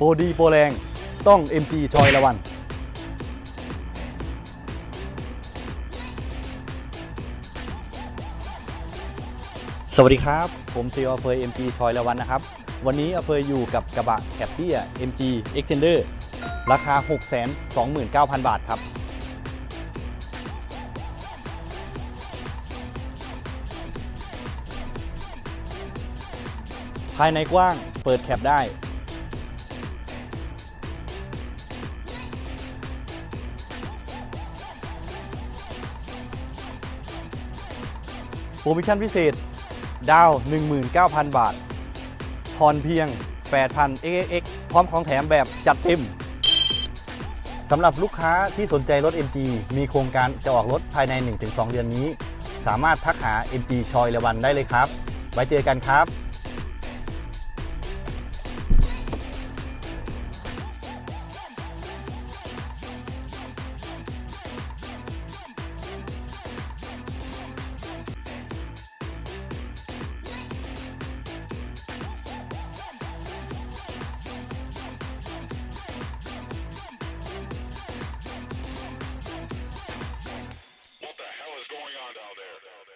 โปรดีโปรแรงต้อง MG ชอยละวัน สวัสดีครับ ผมซีอเฟย MG ชอยละวันนะครับ วันนี้อเฟยอยู่กับกระบะแคปเตีย MG Extender ราคา 629,000 บาทครับภายในกว้างเปิดแคปได้ รโมชั่นพิเศษ ดาว 19,000 บาทผ่อนเพียง 8,000 xx พร้อมของแถมแบบจัดเต็มสำหรับลูกค้าที่สนใจรถ MG มีโครงการจะออกรถภายใน 1-2 เดือนนี้ สามารถทักหา MG ชอยละวันได้เลยครับ ไว้เจอกันครับ going on down there?